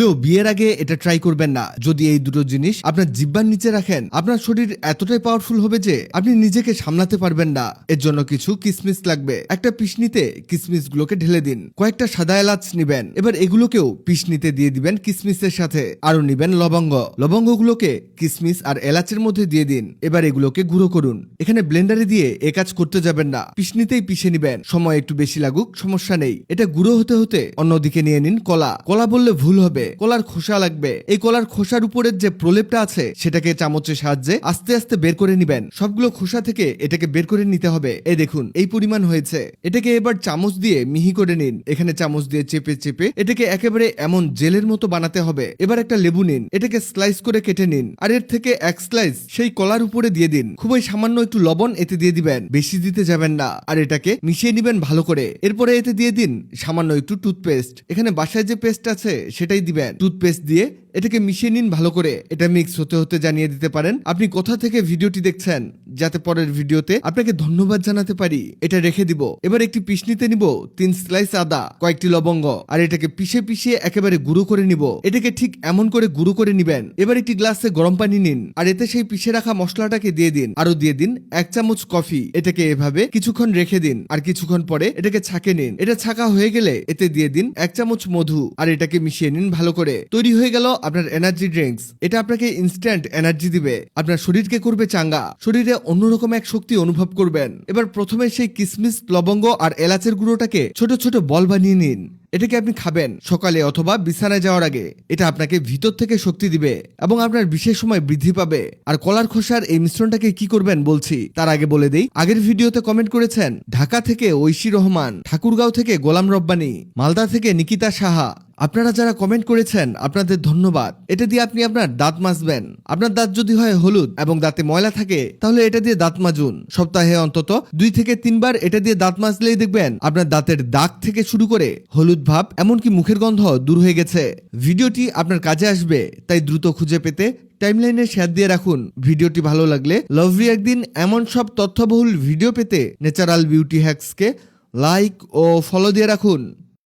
ভুলেও বিয়ের আগে এটা ট্রাই করবেন না। যদি এই দুটো জিনিস আপনার জিব্বার নিচে রাখেন, আপনার শরীর এতটাই পাওয়ারফুল হবে যে আপনি নিজেকে সামলাতে পারবেন না। এর জন্য কিছু কিসমিস লাগবে। একটা পিসনিতে কিসমিস গুলোকে ঢেলে দিন। কয়েকটা সাদা এলাচ নিবেন। এবার এগুলোকেও পিসনিতে দিয়ে দিবেন কিসমিসের সাথে। আরও নিবেন লবঙ্গ। লবঙ্গগুলোকে কিসমিস আর এলাচের মধ্যে দিয়ে দিন। এবার এগুলোকে গুঁড়ো করুন। এখানে ব্লেন্ডারে দিয়ে এ কাজ করতে যাবেন না। পিসনিতেই পিষে নিবেন। সময় একটু বেশি লাগুক, সমস্যা নেই। এটা গুঁড়ো হতে হতে অন্যদিকে নিয়ে নিন কলা। কলা বললে ভুল হবে। কলার খোসা লাগবে। এই কলার খোসার উপরের যে প্রলেপটা আছে, সেটাকে চামচের সাহায্যে আস্তে আস্তে বের করে নিবেন। সবগুলো খোসা থেকে এটাকে বের করে নিতে হবে। এই দেখুন, এই পরিমাণ হয়েছে। এটাকে এবার চামচ দিয়ে মিহি করে নিন। এখানে চামচ দিয়ে চেপে চেপে এটাকে একেবারে এমন জেলের মতো বানাতে হবে। এবার একটা লেবু নিন। এটাকে স্লাইস করে কেটে নিন। আর এর থেকে এক স্লাইস সেই কলার উপরে দিয়ে দিন। খুবই সামান্য একটু লবণ এতে দিয়ে দিবেন। বেশি দিতে যাবেন না। আর এটাকে মিশিয়ে নিবেন ভালো করে। এরপরে এতে দিয়ে দিন সামান্য একটু টুথপেস্ট। এখানে বাসায় যে পেস্ট আছে, সেটাই দিবেন। টুথপেস্ট দিয়ে এটাকে মিশিয়ে নিন, ভালো করে এটা মিক্স হতে হতে জানিয়ে দিতে পারেন। আপনি কোথা থেকে ভিডিওটি দেখছেন যাতে পরের ভিডিওতে আপনাকে ধন্যবাদ জানাতে পারি, এটা রেখে দিব। এবার একটি পিসনিতে নিব, তিন স্লাইস আদা, কয়েকটি লবঙ্গ, আর এটাকে পিষে পিষিয়ে একেবারে গুঁড়ো করে নিব। এটাকে ঠিক এমন করে গুঁড়ো করে নিবেন। এবার একটি গ্লাসে গরম পানি নিন, আর এতে সেই পিষে রাখা মশলাটাকে দিয়ে দিন। আরও দিয়ে দিন এক চামচ কফি এটাকে এভাবে কিছুক্ষণ রেখে দিন, আর কিছুক্ষণ পরে এটাকে ছাকে নিন। এটা ছাকা হয়ে গেলে এতে দিয়ে দিন এক চামচ মধু, আর এটাকে মিশিয়ে নিন ভালো করে। তৈরি হয়ে গেল আপনার এনার্জি ড্রিঙ্কস এটা আপনাকে ইনস্ট্যান্ট এনার্জি দিবে। আপনার শরীরকে করবে চাঙ্গা। শরীরে অন্যরকম এক শক্তি অনুভব করবেন। এবার প্রথমে সেই কিসমিস, লবঙ্গ আর এলাচের গুঁড়োটাকে ছোট ছোট বল বানিয়ে নিন। এটাকে আপনি খাবেন সকালে অথবা বিছানায় যাওয়ার আগে? এটা আপনাকে ভিতর থেকে শক্তি দিবে এবং আপনার বিশেষ সময় বৃদ্ধি পাবে। আর কলার খোসার এই মিশ্রণটাকে কি করবেন বলছি, তার আগে বলে দেই। আগের ভিডিওতে কমেন্ট করেছেন, ঢাকা থেকে ঐশী রহমান, ঠাকুরগাঁও থেকে গোলাম রব্বানি, মালদা থেকে নিকিতা সাহা। আপনারা যারা কমেন্ট করেছেন, আপনাদের ধন্যবাদ। এটা দিয়ে আপনি আপনার দাঁত মাজবেন। আপনার দাঁত যদি হয় হলুদ এবং দাঁতে ময়লা থাকে, তাহলে এটা দিয়ে দাঁত মাজুন। সপ্তাহে অন্তত দুই থেকে তিনবার এটা দিয়ে দাঁত মাজলেই দেখবেন আপনার দাঁতের দাগ থেকে শুরু করে হলুদ ভাব, এমনকি মুখের গন্ধ দূর হয়ে গেছে। ভিডিওটি আপনার কাজে আসবে, তাই দ্রুত খুঁজে পেতে টাইমলাইনে শেয়ার দিয়ে রাখুন। ভিডিওটি ভালো লাগলে লভলি একদিন এমন সব তথ্যবহুল ভিডিও পেতে ন্যাচারাল বিউটি হ্যাক্সকে লাইক ও ফলো দিয়ে রাখুন।